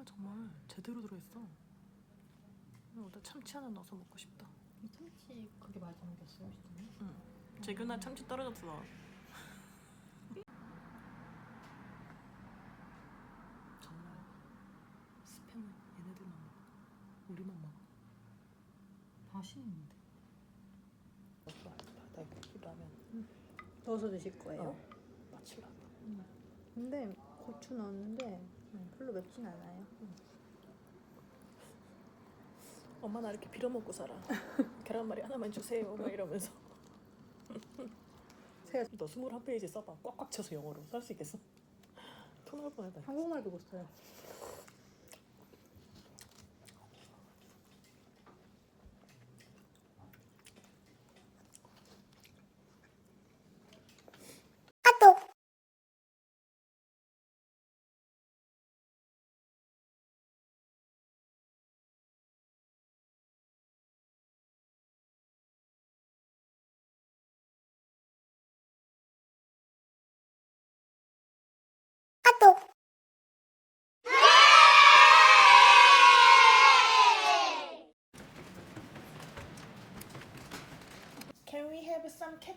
와 정말 제대로 들어있어. 여기다 참치 하나 넣어서 먹고 싶다. 참치 그게 마지막이었어요, 시더니? 재균아 참치 떨어졌어. 정말 스팸은 얘네들만 먹어. 우리만 먹어. 맛있는데. 바다국이라면 넣어서 드실 거예요? 마칠라. 근데 고추 넣었는데 별로 맵진 않아요. 엄마 나 이렇게 빌어먹고 살아. 계란말이 하나만 주세요. 막 이러면서. 너 21페이지 써봐. 꽉꽉 쳐서 영어로 살수 있겠어? 토 나올 뻔했다. 한국말 배고 있어요.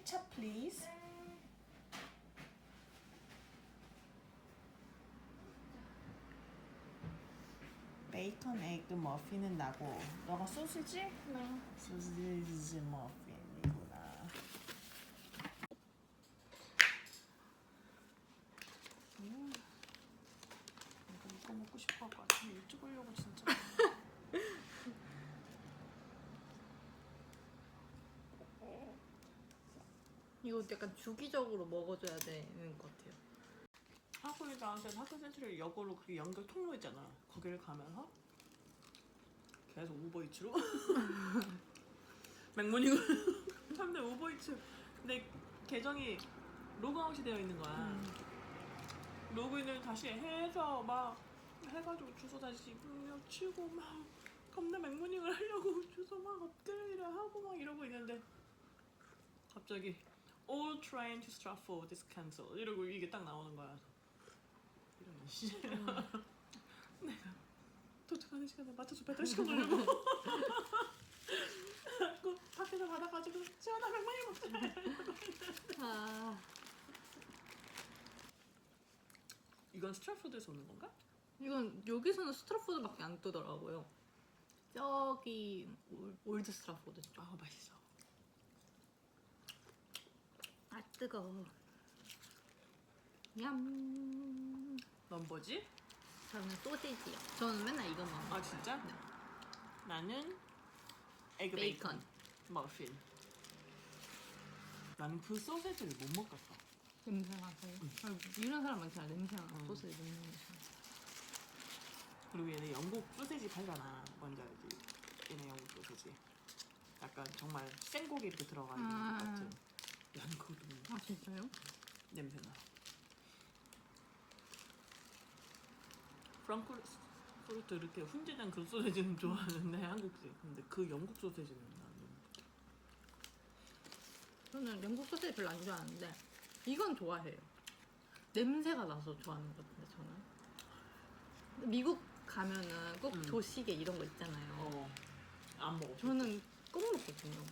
Ketchup, please? 베이컨 에그 머핀은 나고 너가 소시지? 네 소시지 머핀이구나 음. 이거, 먹고 싶어갖고 아침에 일찍 오려고 진짜 이거 약간 주기적으로 먹어줘야 되는 것 같아요. 학교에 나한테 학교 센트럴 역으로 그게 연결 통로 있잖아. 거기를 가면서 계속 우버이츠로 맥모닝을 사람들 우버이츠 내 계정이 로그아웃이 되어 있는 거야. 음. 로그인을 다시 해서 막 해가지고 주소 다시 입력 치고 막 겁나 맥모닝을 하려고 주소 막 업데이트 하고 막 이러고 있는데 갑자기 all train to Stratford is cancelled 이러고 이게 딱 나오는 거야. 이런 씨. 내가 도착하는 시간에 맞춰서 배달 시켜 놓으려고. 그 밖에서 받아가지고 시원한 맥모닝 먹자. 아, 이건 스트라포드에서 오는 건가? 이건 여기서는 스트라포드밖에 안 뜨더라고요. 저기 올- 올드 스트라포드 쪽. 아 맛있어. 아 뜨거워. 얌. 넌 뭐지? 저는 소시지요. 저는 맨날 이거 먹어요. 아 진짜? 네. 나는 에그 베이컨. 베이컨 머핀. 나는 그 소세지를 못 먹겠어. 냄새 나서요. 아, 이런 사람 많잖아. 냄새 나. 음. 소시지 못 먹는 사람. 그리고 얘네 영국 소세지 팔잖아. 뭔지 알지? 얘네 영국 소세지. 약간 정말 생고기 이렇게 들어가 있는 아. 것 같은. 나는 그것도 못 먹어. 아 진짜요? 냄새나. 프랑크푸르트 이렇게 훈제된 그 소세지는 좋아하는데 한국식. 근데 그 영국 소세지는 나는 저는 영국 소시지 별로 안 좋아하는데 이건 좋아해요. 냄새가 나서 좋아하는 것 같은데 저는. 미국 가면은 꼭 음. 조식에 이런 거 있잖아요. 어, 안 먹어. 저는 꼭 먹거든요.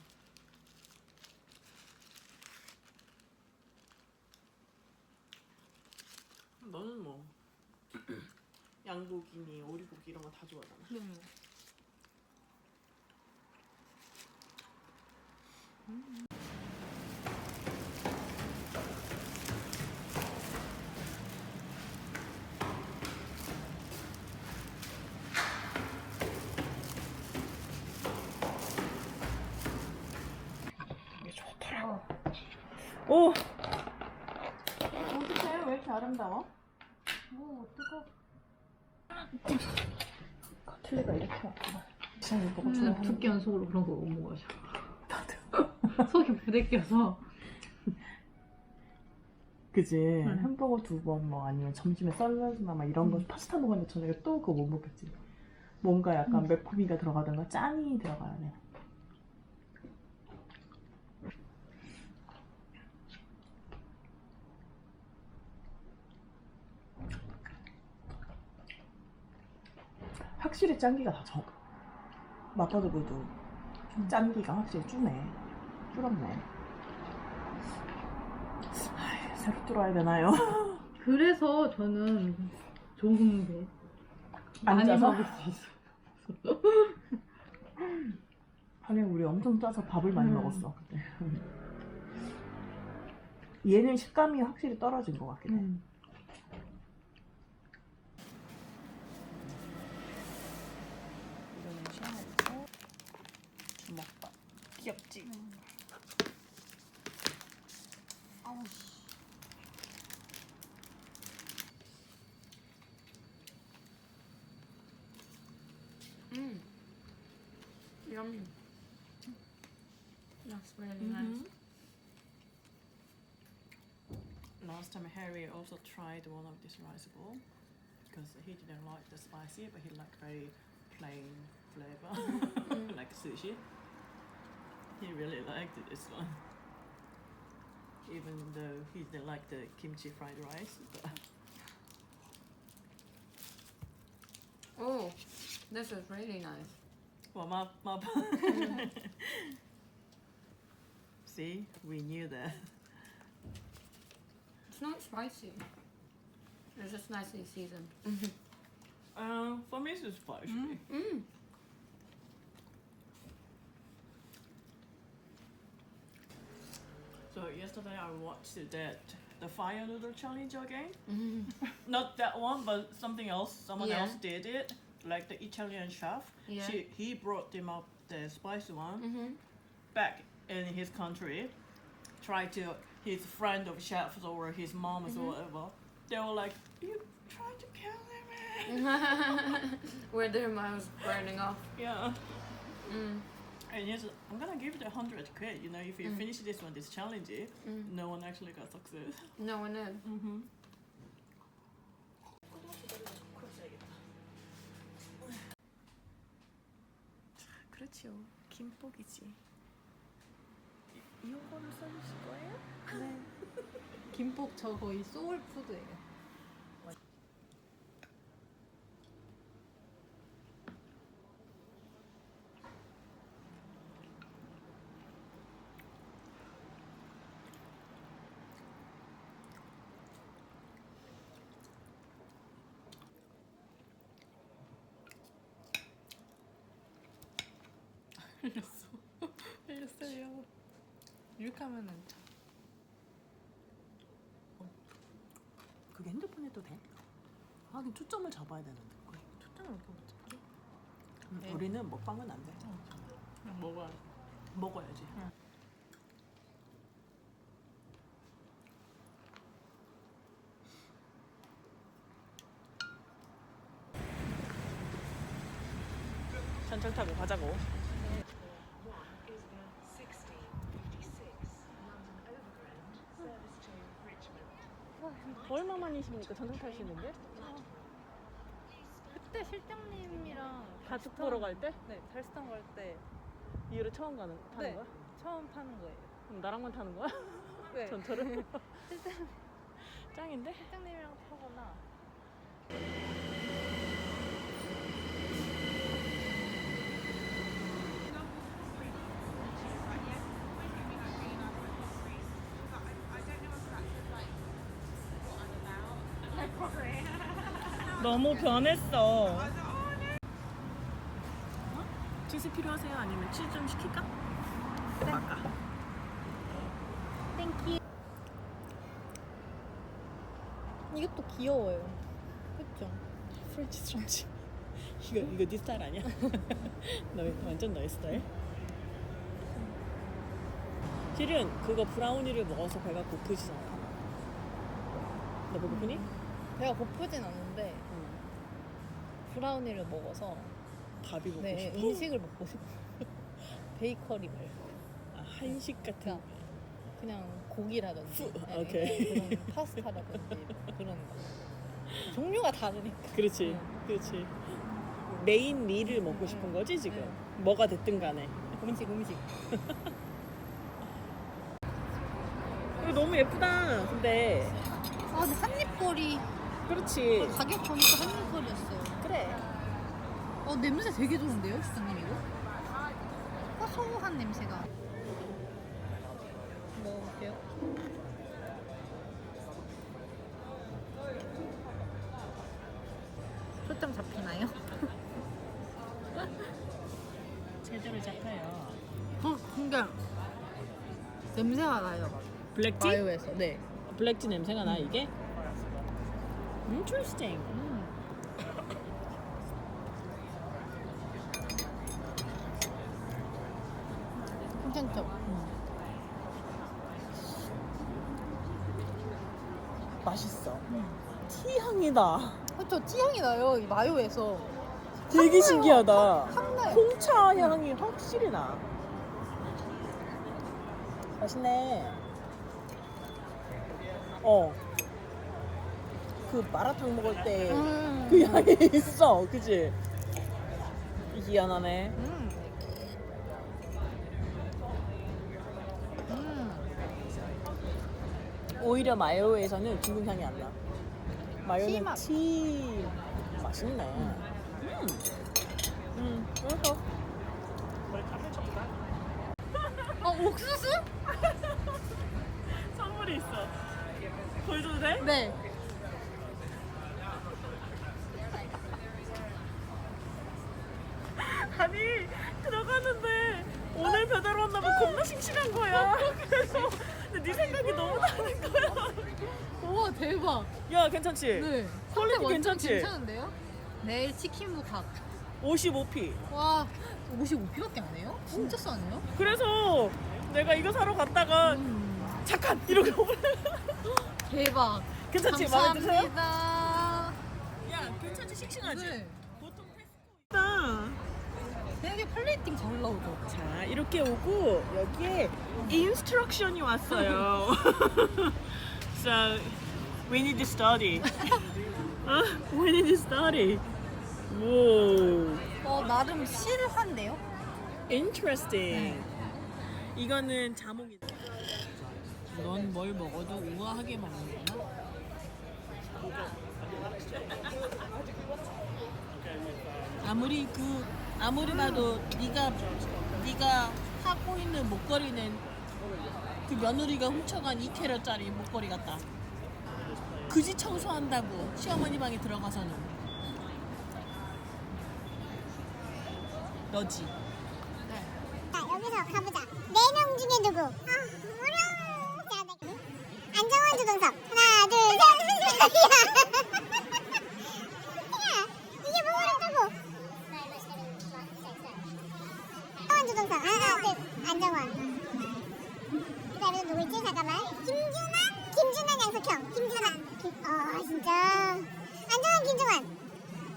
너는 뭐 양고기니 오리고기 이런 거 다 좋아하잖아. 네. 이게 좋더라고. 오. 어떡해? 왜 이렇게 아름다워? 뭐 어떡해? 틀리가 이렇게 왔구나. 지금 이거 저는 두끼 연속으로 그런 거못 먹어요. 속이 부대껴서 그지. 응. 햄버거 두 번 뭐 아니면 점심에 샐러드나 막 이런 거 음. 파스타 먹었는데 저녁에 또 그거 못 먹겠지. 뭔가 약간 음. 매콤이가 들어가든가 짠이 들어가야 돼. 확실히 짠기가 다 적. 마파두부도 짠기가 확실히 줄네. 줄었네. 아이, 새로 뚫어야 되나요? 그래서 저는 좋은 게 많이 앉아서? 먹을 수 있어. 하긴 우리 엄청 짜서 밥을 많이 음. 먹었어. 그때. 얘는 식감이 확실히 떨어진 것 같긴 해. 음. Yummy. That's really mm-hmm. nice. Last time Harry also tried one of this rice bowl because he didn't like the spicy, but he liked very plain flavor, like sushi. He really liked this one, even though he didn't like the kimchi fried rice. But Oh, this is really nice. Well, my, my see, we knew that. It's not spicy. It's just nicely seasoned. Um, for me, it's spicy. Mm. So yesterday I watched that the fire noodle challenge again. Mm. Not that one, but something else. Someone Yeah. else did it, like the Italian chef. Yeah. She, he brought them up the spicy one Mm-hmm. back in his country. Tried to his friend of chefs or his moms Mm-hmm. or whatever. They were like, "You tried to kill him." Where their mouths burning off. yeah. Mm. And he's, I'm gonna give it a hundred quid. You know, if you Mm. finish this one, this challenge, Mm. no one actually got success. No one did. Mm-hmm. 그렇지요. 김복이지. 이거를 써주실 거예요? 네. 김복 저 거의 소울푸드예요. 흘렸어요. 이렇게 하면은 그게 핸드폰 해도 돼? 하긴 초점을 잡아야 되는데. 그거. 초점을 이렇게 못 잡지? 응, 네. 우리는 먹방은 안 돼. 그냥 먹어야 돼. 먹어야지. 응. 천천히 타고 가자고. 얼마만이십니까 전철 타시는데? 그때 실장님이랑 가족 보러 갈 때? 네, 달스탕 갈때 이후로 처음 가는 타는 네. 거야? 처음 타는 거예요. 그럼 나랑만 타는 거야? 네. 전철을? 실장, 짱인데? 실장님이랑 타거나 너무 변했어. 치즈 필요하세요? 아니면 치즈 좀 시킬까? 네. 아까. 땡큐. 이것도 귀여워요. 그쵸? 프렌치 스런치. 이거 이거 네 스타일 아니야? 너 완전 너의 스타일? 실은 그거 브라우니를 먹어서 배가 고프지잖아. 너 배고프니? 배가 고프진 않은데 응. 브라우니를 먹어서 밥이 먹고 네, 싶어. 음식을 먹고 싶어. 베이커리 말고 아, 한식 같은. 그냥 그냥 고기라든지 후, 네, 오케이. 그런 파스타라든지 뭐 그런 거 종류가 다르니까 그렇지, 응. 그렇지. 메인 밀을 먹고 싶은 응. 거지 지금. 응. 뭐가 됐든 간에. 음식 음식 이거 너무 예쁘다. 근데 아 근데 한입거리 그렇지. 가격 보니까 한입거리였어요 그래. 어 냄새 되게 좋은데요, 시장님 이거? 고소한 냄새가. 먹어볼게요. 초점 잡히나요? 제대로 잡혀요. 어, 근데 냄새가 나요. 블랙티? 마요에서. 네. 블랙티 냄새가 나 이게? Interesting. 음. 괜찮죠? 맛있어. 티 향이다. 그렇죠. 찌향이 나요. 이 마요에서. 되게 신기하다. 향나요. 홍차 향이 확실히 나. 맛있네. 어. 그 마라탕 먹을 때 그 음. 향이 있어. 그지? 희한하네. 음. 음. 오히려 마요에서는 중국 향이 안 나. 마요는 티 맛. 티 맛있네. 음. 음. 그래서 어, 옥수수? 선물이 있어. 보여줘도 돼? 네. 아니 들어가는데 오늘 배달 왔나봐 겁나 싱싱한 거야. 그래서 근데 네 생각이 너무 나는 거야. 우와, 대박. 야 괜찮지? 네. 퀄리티 완전 괜찮지? 괜찮은데요? 내일 치킨 무각. 55p. 와, 55p밖에 안 해요? 진짜 싸네요? 그래서 내가 이거 사러 갔다가 음. 잠깐 이러고. 대박. 괜찮지? 마음에 드세요? 감사합니다. 야 괜찮지? 싱싱하지? 네. 되게 플레이팅 잘 나오죠. 자 이렇게 오고 여기에 인스트럭션이 왔어요. so we need to study. 어? we need to study. 오, 어, 나름 실한데요? interesting. 이거는 자몽이다. 넌 뭘 먹어도 우아하게 먹는구나. 아무리 그 아무리 봐도 네가 네가 하고 있는 목걸이는 그 며느리가 훔쳐간 2캐럿짜리 목걸이 같다. 그지 청소한다고 시어머니 방에 들어가서는 너지. 네. 자, 여기서 가보자. 네 명 중에 누구? 아, 어려워. 자, 네. 안정환 주동석. 하나, 둘, 셋. 야, 이게 뭐라고? 안정환 주동석. 하나, 둘, 안정환. 그 다음에 누구 있지? 잠깐만. 김준환? 김준환 양석형. 김준환. 김, 어, 진짜. 안정환, 김준환.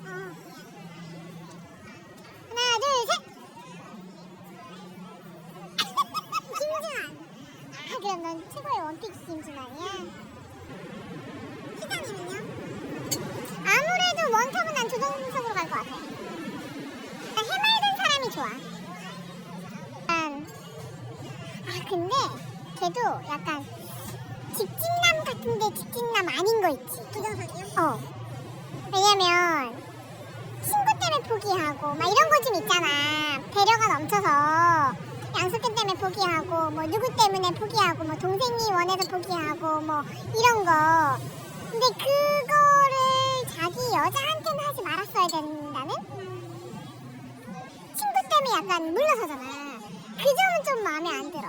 어. 아, 그럼 넌 최고의 원픽 김준환이야? 근데 걔도 약간 직진남 같은데 직진남 아닌 거 있지? 조동석이요? 어. 왜냐면 친구 때문에 포기하고 막 이런 거 좀 있잖아. 배려가 넘쳐서 양석현 때문에 포기하고 뭐 누구 때문에 포기하고 뭐 동생이 원해서 포기하고 뭐 이런 거. 근데 그거를 자기 여자한테는 하지 말았어야 된다는? 친구 때문에 약간 물러서잖아. 그 점은 좀 마음에 안 들어.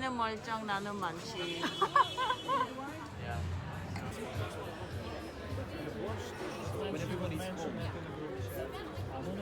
얘는 멀쩡, 나는 많지.